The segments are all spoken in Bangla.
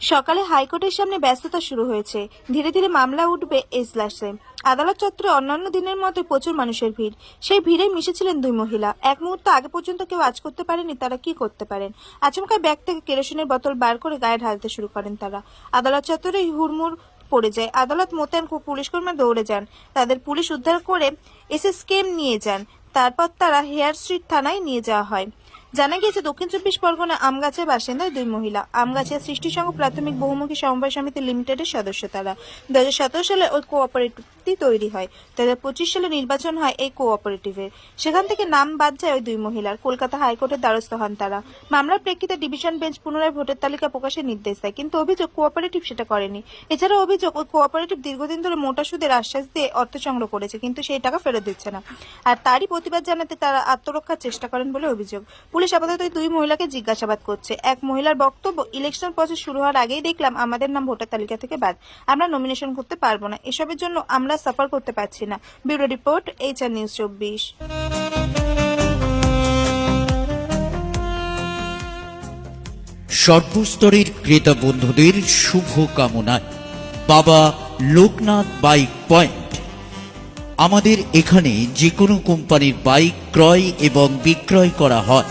সকালে হাইকোর্টের সামনে ব্যস্ততা শুরু হয়েছে। ধীরে ধীরে মামলা উঠবে এজলাসে। আদালত চত্বরে অন্যান্য দিনের মতো প্রচুর মানুষের ভিড়। সেই ভিড়ে মিশেছিলেন দুই মহিলা। এক মুহূর্ত আগে পর্যন্ত কেউ আজ করতে পারেনি, তারা কি করতে পারেন? আচমকা ব্যাগ থেকে কেরোসিনের বোতল বার করে গায়ে ঢালতে শুরু করেন তারা। আদালত চত্বরে হুড়মুড় পড়ে যায়। আদালত মোতায়েন পুলিশ কর্মী দৌড়ে যান। তাদের পুলিশ উদ্ধার করে এসে স্কেম নিয়ে যান। তারপর তারা হেয়ার স্ট্রিট থানায় নিয়ে যাওয়া হয়। জানা গিয়েছে, দক্ষিণ চব্বিশ পরগনা আমগাছের বাসিন্দা দুই মহিলা। আমগাছিয়া সৃষ্টি সংঘ প্রাথমিক বহুমুখী সমবায় সমিতি লিমিটেডের সদস্য তারা। দু হাজার সতেরো সালে ওই কোঅপারেটিভটি তৈরি হয়। দু হাজার পঁচিশ সালে নির্বাচন হয় এই কোঅপারেটিভের। সেখান থেকে নাম বাদ যায় ওই দুই মহিলার। কলকাতা হাইকোর্টের দ্বারস্থ হন তারা। মামলার প্রেক্ষিতে ডিভিশন বেঞ্চ পুনরায় ভোটের তালিকা প্রকাশের নির্দেশ দেয়, কিন্তু অভিযোগ কোঅপারেটিভ সেটা করেনি। এছাড়া অভিযোগ, ওই কোঅপারেটিভ দীর্ঘদিন ধরে মোটা সুদের আশ্বাস দিয়ে অর্থ সংগ্রহ করেছে, কিন্তু সেই টাকা ফেরত দিচ্ছে না। আর তারই প্রতিবাদ জানাতে তারা আত্মরক্ষার চেষ্টা করেন বলে অভিযোগ। পুলিশ আপাতত দুই মহিলাকে জিজ্ঞাসাবাদ করছে। এক মহিলার বক্তব্য, ইলেকশন প্রসেস শুরু হওয়ার আগেই দেখলাম আমাদের নাম ভোটার তালিকা থেকে বাদ। আমরা নমিনেশন করতে পারব না। এসবের জন্য আমরা সাফার করতে পারছি না। Bureau report H R news চব্বিশ। সর্বস্তরের ক্রেতা বন্ধুদের শুভ কামনায় বাবা লোকনাথ বাইক পয়েন্ট। আমাদের এখানে যে কোনো কোম্পানির বাইক ক্রয় এবং বিক্রয় করা হয়।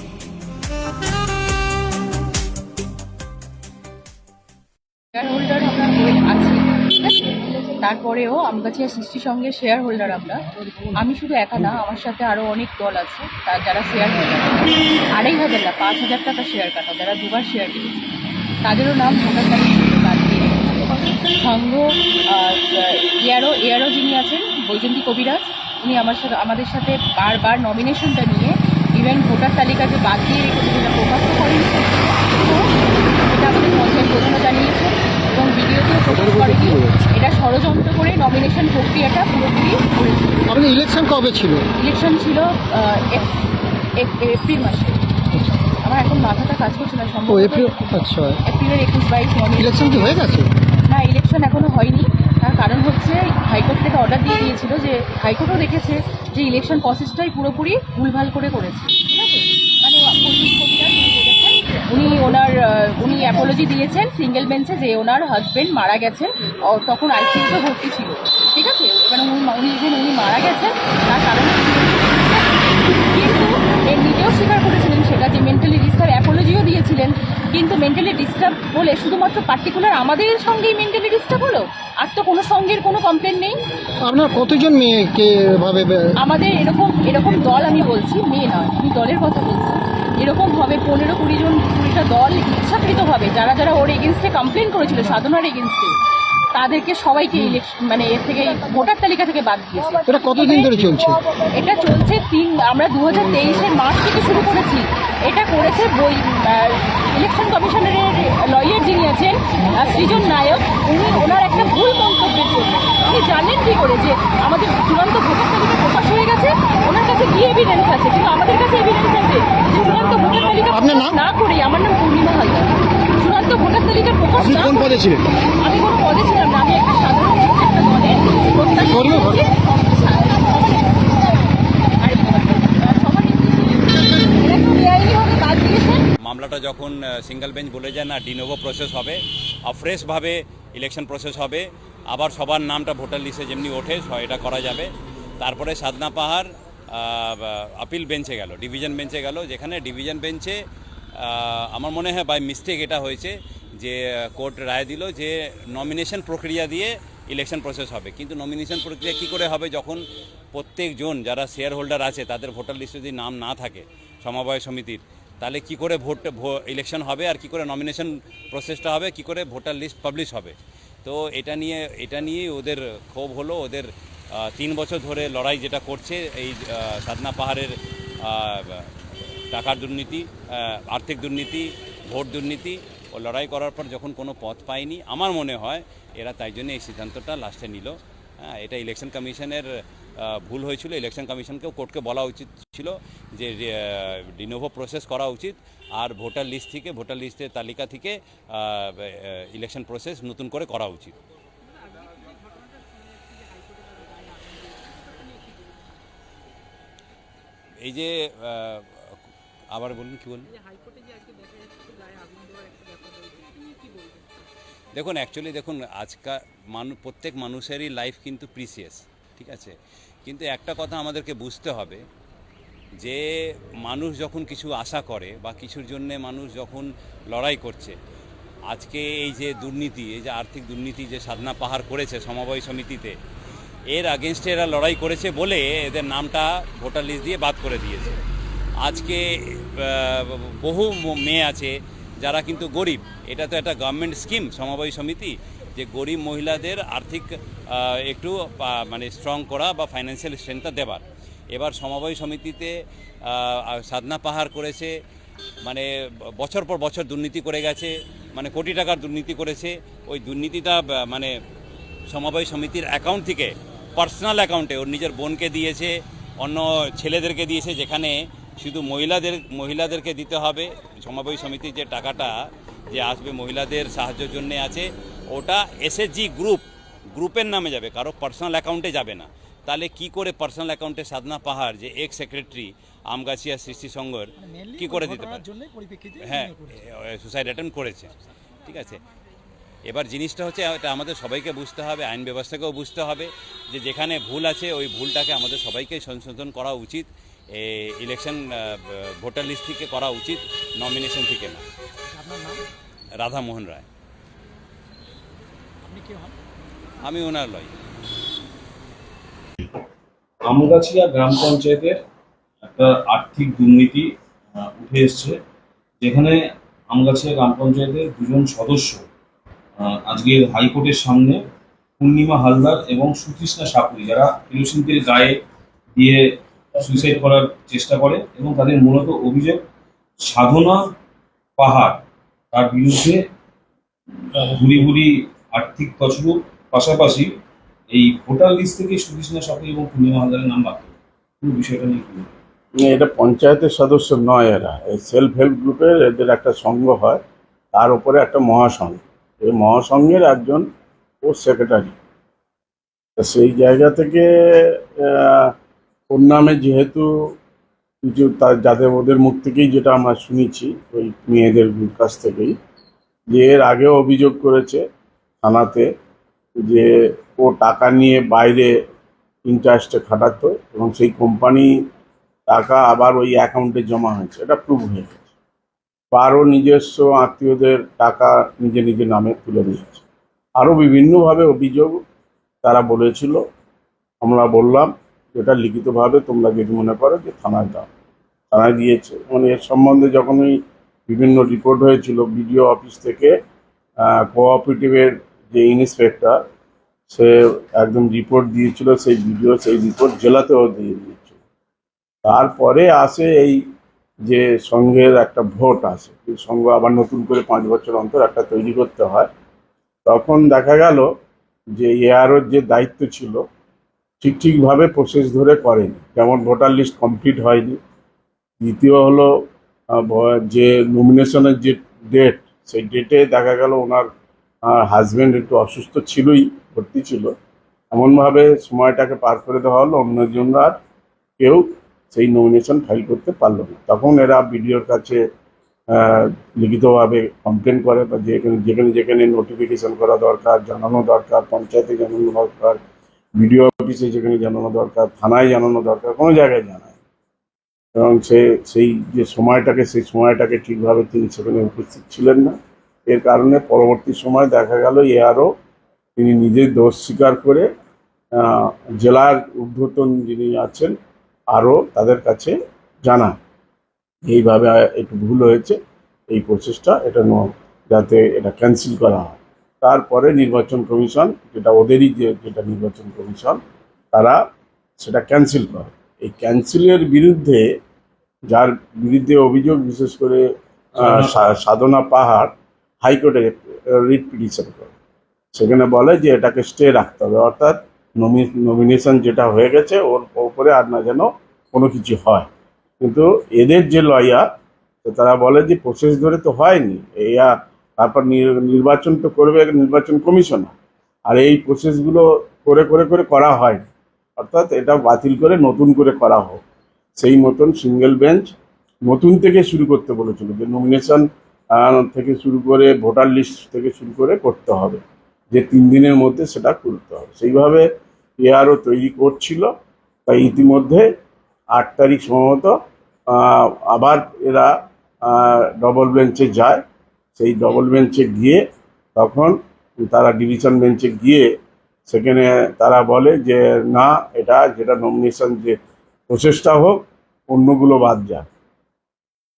তারপরেও আমগাছিয়া সৃষ্টি সঙ্গে শেয়ার হোল্ডার আমরা। আমি শুধু একা না, আমার সাথে আরও অনেক দল আছে। তার যারা শেয়ার হোল্ডার আড়াই হাজার না, পাঁচ হাজার টাকা শেয়ার কাটা, যারা দুবার শেয়ার কিনেছে। তাদেরও নাম ভোটার সংঘ এয়ারও এয়ারও যিনি আছেন, বৈজন্তী কবিরাজ, উনি আমার সাথে, আমাদের সাথে বারবার নমিনেশনটা নিয়ে ইভেন ভোটার তালিকা যে বাদ দিয়ে রেখেছে সেটা প্রকাশ করেনি এটা আমাদের পঞ্চায়েত প্রধানও জানিয়েছে ভিডিওতেও প্রকাশ করেনি এটা ষড়যন্ত্র করে নমিনেশন প্রক্রিয়াটা পুরোপুরি আপনি ইলেকশন কবে ছিল? ইলেকশন ছিল এপ্রিল মাসে। আমার এখন মাথাটা কাজ করছে না ও সম্ভবত এপ্রিল আচ্ছা। এপ্রিলের একুশ বাইশ ইলেকশন কি হয়ে গেছে? না ইলেকশন এখনও হয়নি। তার কারণ হচ্ছে হাইকোর্ট থেকে অর্ডার দিয়ে দিয়েছিল যে হাইকোর্টও দেখেছে যে ইলেকশন প্রসেসটাই পুরোপুরি ভুলভাল করে করেছে। ঠিক আছে? মানে উনি ওনার উনি অ্যাপোলজি দিয়েছেন সিঙ্গেল বেঞ্চে যে ওনার হাজব্যান্ড মারা গেছেন তখন আইসিইউতে ভর্তি ছিল। ঠিক আছে? এবার উনি উনি উনি মারা গেছেন, তার কারণে কিন্তু এর নিজেও স্বীকার করেছিলেন সেটা যে মেন্টালি ডিস্টার্ব অ্যাপোলজিও দিয়েছিলেন কিন্তু মেন্টালি ডিস্টার্ব বলে শুধুমাত্র পার্টিকুলার আমাদের সঙ্গেই মেন্টালি ডিস্টার্ব হলো? আর তো কোনো সঙ্গের কোনো কমপ্লেন নেই? আপনার কতজন মেয়েকে এভাবে বে- আমাদের এরকম এরকম দল আমি বলছি মেয়ে নয় আমি দলের কথা বলছি। এরকম হবে পনেরো কুড়ি জন কুড়িটা দল ইচ্ছাকৃতভাবে যারা যারা ওর এগেনস্টে কমপ্লেন করেছিল সাধনার এগেনস্টে তাদেরকে সবাইকে ইলেকশন মানে এর থেকে ভোটার তালিকা থেকে বাদ দিয়েছে। এটা কতদিন ধরে চলছে? এটা চলছে তিন আমরা দু হাজার তেইশের মার্চ থেকে শুরু করেছি। এটা করেছে বই ইলেকশন কমিশনের লয়ার যিনি আছেন সৃজন নায়ক উনি ওনার একটা ভুল মন্তব্যের জন্য। উনি জানেন কি করে যে আমাদের চূড়ান্ত ভোটার তালিকা প্রকাশ হয়ে গেছে ওনার কাছে কি এভিডেন্স আছে কিন্তু আমাদের কাছে এভিডেন্স আছে চূড়ান্ত ভোটার তালিকা না করে আমার নাম পূর্ণিমা হালদার। চূড়ান্ত ভোটার তালিকা প্রকাশ না কোন পদে ছিলেন? আমি কোনো পদে ছিলাম না আমি একটা সাধারণ একটা দলের কর্মী মামলাটা যখন সিঙ্গেল বেঞ্চ বলে যায় না ডিনোভো প্রসেস হবে, আর ফ্রেশভাবে ইলেকশন প্রসেস হবে, আবার সবার নামটা ভোটার লিস্টে যেমনি ওঠে এটা করা যাবে। তারপরে সাধনা পাহাড় আপিল বেঞ্চে গেল ডিভিশন বেঞ্চে গেল, যেখানে ডিভিশন বেঞ্চে আমার মনে হয় বাই মিস্টেক এটা হয়েছে যে কোর্ট রায় দিল যে নমিনেশন প্রক্রিয়া দিয়ে ইলেকশন প্রসেস হবে। কিন্তু নমিনেশন প্রক্রিয়া কী করে হবে যখন প্রত্যেকজন যারা শেয়ার হোল্ডার আছে, তাদের ভোটার লিস্টে যদি নাম না থাকে সমবায় সমিতির, তাহলে কি করে ভোট ইলেকশন হবে আর কি করে নমিনেশন প্রসেসটা হবে, কি করে ভোটার লিস্ট পাবলিশ হবে? তো এটা নিয়ে, এটা নিয়েই ওদের ক্ষোভ হলো, ওদের তিন বছর ধরে লড়াই যেটা করছে, এই সাধনা পাহাড়ের টাকার দুর্নীতি আর্থিক দুর্নীতি, ভোট দুর্নীতি ও লড়াই করার পর যখন কোনো পথ পায়নি, আমার মনে হয় এরা তাই জন্য এই সিদ্ধান্তটা লাস্টে নিল। হ্যাঁ এটা ইলেকশন কমিশনের ভুল হয়েছিল। ইলেকশন কমিশনকেও কোর্টকে বলা উচিত ছিল যে ডিনোভো প্রসেস করা উচিত। আর ভোটার লিস্ট থেকে, ভোটার লিস্টের তালিকা থেকে ইলেকশন প্রসেস নতুন করে করা উচিত। এই যে আবার বলুন কি বলুন? দেখুন অ্যাকচুয়ালি দেখুন, আজকাল মানুষ প্রত্যেক মানুষেরই লাইফ কিন্তু প্রিসিয়াস ঠিক আছে? কিন্তু একটা কথা আমাদেরকে বুঝতে হবে, যে মানুষ যখন কিছু আশা করে বা কিছুর জন্যে মানুষ যখন লড়াই করছে, আজকে এই যে দুর্নীতি, এই যে আর্থিক দুর্নীতি যে সাধনা পাহাড় করেছে সমবায় সমিতিতে, এর আগেনস্টে এরা লড়াই করেছে বলে এদের নামটা ভোটার লিস্ট দিয়ে বাদ করে দিয়েছে। আজকে বহু মেয়ে আছে যারা কিন্তু গরিব, এটা তো একটা গভর্নমেন্ট স্কিম সমবায় সমিতি, যে গরিব মহিলাদের আর্থিক একটু মানে স্ট্রং করা বা ফাইন্যান্সিয়াল স্ট্রেংথটা দেবার। এবার সমবায় সমিতিতে সাধনা পাহাড় করেছে মানে বছর পর বছর দুর্নীতি করে গেছে মানে কোটি টাকার দুর্নীতি করেছে, ওই দুর্নীতিটা মানে সমবায় সমিতির অ্যাকাউন্ট থেকে পার্সোনাল অ্যাকাউন্টে ওর নিজের বোনকে দিয়েছে, অন্য ছেলেদেরকে দিয়েছে, যেখানে শুধু মহিলাদের মহিলাদেরকে দিতে হবে। সমবায় সমিতির যে টাকাটা যে আসবে মহিলাদের সাহায্যের জন্য আছে ওটা এসএসজি গ্রুপ গ্রুপের নামে যাবে কারও পার্সোনাল অ্যাকাউন্টে যাবে না। তাহলে কি করে পার্সোনাল অ্যাকাউন্টে সাধনা পাহাড় যে এক্স সেক্রেটারি আমগাছিয়া সৃষ্টি সংঘর কি করে দিতে পারে? হ্যাঁ সুসাইড অ্যাটেম্প করেছে। ঠিক আছে? এবার জিনিসটা হচ্ছে এটা আমাদের সবাইকে বুঝতে হবে আইন ব্যবস্থাকেও বুঝতে হবে যে যেখানে ভুল আছে ওই ভুলটাকে আমাদের সবাইকে সংশোধন করা উচিত। ইলেকশন ভোটার লিস্ট থেকে করা উচিত নমিনেশন থেকে না। রাধা মোহন রায়। আমি ওনার লয়। আমগাছিয়া গ্রাম পঞ্চায়েতের একটা আর্থিক দুর্নীতি উঠে এসছে যেখানে আমগাছিয়া গ্রাম পঞ্চায়েতের দুজন সদস্য আজকে হাইকোর্টের সামনে পূর্ণিমা হালদার এবং সুতৃষ্ণা সাপুরি যারা কেরোসিনতেল গায়ে দিয়ে সুইসাইড করার চেষ্টা করে এবং তাদের মূলত অভিযোগ, সাধনা পাহাড়, তার বিরুদ্ধে ঘুরি ভুরি আর্থিক তছরূপ পাশাপাশি এই ভোটার লিস্ট থেকে সুকৃষ্ণা সাপি এবং পূর্ণিমা হালদারের নাম বাদ পুরো বিষয়টা নিয়ে এটা পঞ্চায়েতের সদস্য নয় এরা। এই সেলফ হেল্প গ্রুপের এদের একটা সংঘ হয়, তার উপরে একটা মহাসংঘ। এই মহাসংঘের একজন ও সেক্রেটারি। সেই জায়গা থেকে ওর নামে যেহেতু কিছু যাদের ওদের মুখ থেকেই যেটা আমরা শুনেছি ওই মেয়েদের কাছ থেকেই, যে এর আগেও অভিযোগ করেছে থানাতে যে ও টাকা নিয়ে বাইরে ইন্টারেস্টে খাটাতো এবং সেই কোম্পানি টাকা আবার ওই অ্যাকাউন্টে জমা হয়েছে। এটা প্রুভ হয়ে গেছে। আরও নিজস্ব আত্মীয়দের টাকা নিজে নিজে নামে তুলে নিয়েছে আরও বিভিন্নভাবে অভিযোগ তারা বলেছিল। আমরা বললাম যেটা লিখিতভাবে তোমরা যদি মনে করো যে থানায় দাও। থানায় দিয়েছে মানে এর সম্বন্ধে যখনই বিভিন্ন রিপোর্ট হয়েছিল বিডিও অফিস থেকে কোঅপারেটিভের যে ইন্সপেক্টর সে একদম রিপোর্ট দিয়েছিল, সেই ভিডিও সেই রিপোর্ট জেলাতেও দিয়ে দিয়েছিল। তারপরে আসে এই যে সংঘের একটা ভোট আসে এই সংঘ আবার নতুন করে পাঁচ বছর অন্তর একটা তৈরি করতে হয়। তখন দেখা গেল যে এআরওর যে দায়িত্ব ছিল ঠিক ঠিকভাবে প্রসেস ধরে করেনি। যেমন ভোটার লিস্ট কমপ্লিট হয়নি। দ্বিতীয় হলো যে নমিনেশনের যে ডেট সেই ডেটে দেখা গেল ওনার হাজব্যান্ড একটু অসুস্থ ছিলই, ভর্তি ছিল। এমনভাবে সময়টাকে পার করে দেওয়া হলো অন্যজন আর কেউ সেই নমিনেশন ফাইল করতে পারল না। তখন এরা বিডিওর কাছে লিখিতভাবে কমপ্লেন করে বা যেখানে যেখানে যেখানে নোটিফিকেশন করা দরকার, জানানো দরকার, পঞ্চায়েতে জানানো দরকার বিডিও অফিসে যেখানে জানানো দরকার, থানায় জানানো দরকার, কোনো জায়গায় জানায় এবং সে, সেই যে সময়টাকে, সেই সময়টাকে ঠিকভাবে তিনি সেখানে উপস্থিত ছিলেন না। এর কারণে পরবর্তী সময় দেখা গেল এআরও তিনি নিজের দোষ স্বীকার করে জেলার ঊর্ধ্বতন যিনি আছেন, আরও তাদের কাছে জানান। এইভাবে একটু ভুল হয়েছে। এই প্রসেসটা এটা যাতে এটা ক্যান্সেল করা হয়। তারপরে নির্বাচন কমিশন যেটা ওদেরই যে যেটা নির্বাচন কমিশন তারা সেটা ক্যান্সেল করে। এই ক্যান্সেলের বিরুদ্ধে যার বিরুদ্ধে অভিযোগ বিশেষ করে সাধনা পাহাড়। হাইকোর্টে রিট পিটিশন করে। সেখানে বলে যে এটাকে স্টে রাখতে হবে। অর্থাৎ নমিনেশন যেটা হয়ে গেছে ওর ওপরে আর না যেন কোনো কিছু হয়। কিন্তু এদের যে লয়ার তো তারা বলে যে প্রসেস ধরে তো হয়নি। এই আর তারপর নির্বাচন তো করবে, নির্বাচন কমিশনার আর এই প্রসেসগুলো করে করে করে করা হয়নি। অর্থাৎ এটা বাতিল করে নতুন করে করা হোক। সেই মতন সিঙ্গেল বেঞ্চ নতুন থেকে শুরু করতে বলেছিল যে নমিনেশন থেকে শুরু করে ভোটার লিস্ট থেকে শুরু করে করতে হবে। যে তিন দিনের মধ্যে সেটা করতে হবে। সেইভাবে এআরও তৈরি করছিল। তাই ইতিমধ্যে আট তারিখ সম্ভবত আবার এরা ডবল বেঞ্চে যায়। সেই ডবল বেঞ্চে গিয়ে তখন তারা ডিভিশন বেঞ্চে গিয়ে সেখানে তারা বলে যে, না, এটা যেটা নমিনেশন যে প্রচেষ্টা হোক, অন্যগুলো বাদ যায়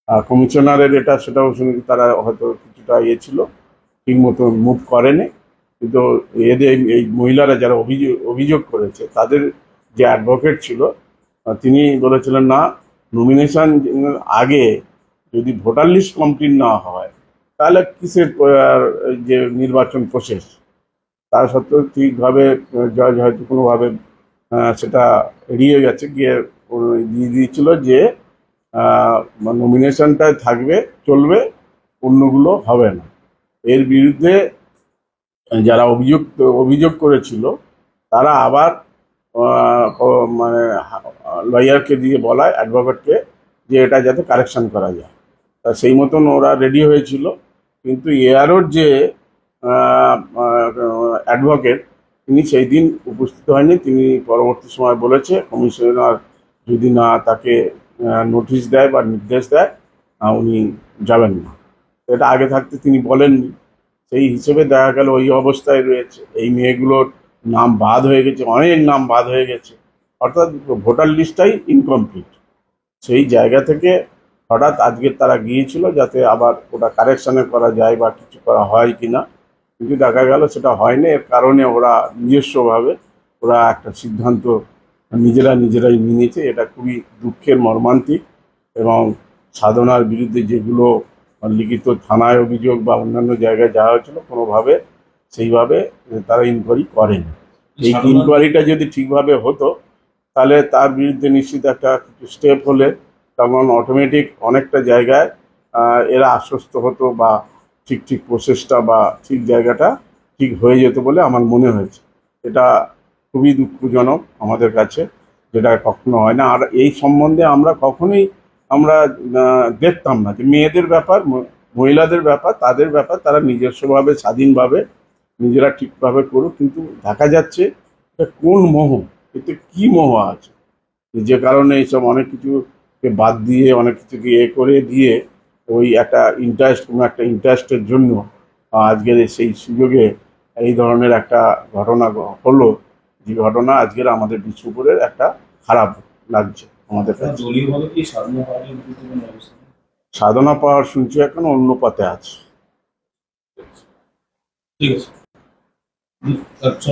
আর কমিশনারের এটা সেটাও শুনে তারা হয়তো কিছুটা ইয়ে ছিল ঠিক মতো মুভ করেনি। কিন্তু এদের এই মহিলারা যারা অভিযোগ অভিযোগ করেছে, তাদের যে অ্যাডভোকেট ছিল, তিনি বলেছিলেন, না নমিনেশন আগে যদি ভোটার লিস্ট কমপ্লিট না হয় তাহলে কিসের যে নির্বাচন প্রসেস? তা সত্ত্বেও ঠিকভাবে, জজ হয়তো কোনোভাবে সেটা এড়িয়ে গেছে, গিয়ে দিয়ে দিয়েছিল যে নমিনেশনটায় থাকবে, চলবে, অন্যগুলো হবে না। এর বিরুদ্ধে যারা অভিযোগ অভিযোগ করেছিল, তারা আবার মানে লয়ারকে দিয়ে বলায় অ্যাডভোকেটকে যে এটা যাতে কারেকশন করা যায়। সেই মতন ওরা রেডি হয়েছিল। কিন্তু এয়ারোর যে অ্যাডভোকেট তিনি সেই দিন উপস্থিত হয়নি। তিনি পরবর্তী সময় বলেছে, কমিশনার যদি না তাকে নোটিশ দেয় বা নির্দেশ দেয় উনি যাবেন না। এটা আগে থাকতে তিনি বলেননি। সেই হিসেবে দেখা গেল ওই অবস্থায় রয়েছে। এই মেয়েগুলোর নাম বাদ হয়ে গেছে, অনেক নাম বাদ হয়ে গেছে। অর্থাৎ ভোটার লিস্টটাই ইনকমপ্লিট সেই জায়গা থেকে হঠাৎ আজকে তারা গিয়েছিল যাতে আবার ওটা কারেকশানে করা যায় বা কিছু করা হয় কি না কিন্তু দেখা গেল সেটা হয়নি এর কারণে ওরা নিজস্বভাবে ওরা একটা সিদ্ধান্ত নিজেরা নিজেরাই নিয়েছে। এটা খুবই দুঃখের মর্মান্তিক এবং সাধনার বিরুদ্ধে যেগুলো লিখিত থানায় অভিযোগ বা অন্যান্য জায়গায় যাওয়া হয়েছিল কোনোভাবে সেইভাবে তারা ইনকোয়ারি করেনি। এই ইনকোয়ারিটা যদি ঠিকভাবে হতো তাহলে তার বিরুদ্ধে নিশ্চিত একটা স্টেপ হলে তখন অটোমেটিক অনেকটা জায়গায় এরা আশ্বস্ত হতো বা ঠিক ঠিক প্রসেসটা বা ঠিক জায়গাটা ঠিক হয়ে যেত বলে আমার মনে হয়েছে। এটা খুবই দুঃখজনক আমাদের কাছে, যেটা কখনো হয় না। আর এই সম্বন্ধে আমরা কখনোই আমরা দেখতাম না যে মেয়েদের ব্যাপার মহিলাদের ব্যাপার, তাদের ব্যাপার, তারা নিজস্বভাবে, স্বাধীনভাবে, নিজেরা ঠিকভাবে করুক। কিন্তু দেখা যাচ্ছে এটা কোন মোহ, এতে কি মোহ আছে? যে কারণে এইসব অনেক কিছুকে বাদ দিয়ে অনেক কিছুকে এ করে দিয়ে ওই একটা ইন্টারেস্ট কোনো একটা ইন্টারেস্টের জন্য আজকের সেই সুযোগে এই ধরনের একটা ঘটনা হলো। যে ঘটনা আজকের আমাদের বিষ্ণুপুরের একটা খারাপ লাগছে আমাদের কাছে? সাধনা পাওয়ার শুনছি এখন অন্য পথে আছে। ঠিক আছে। আচ্ছা।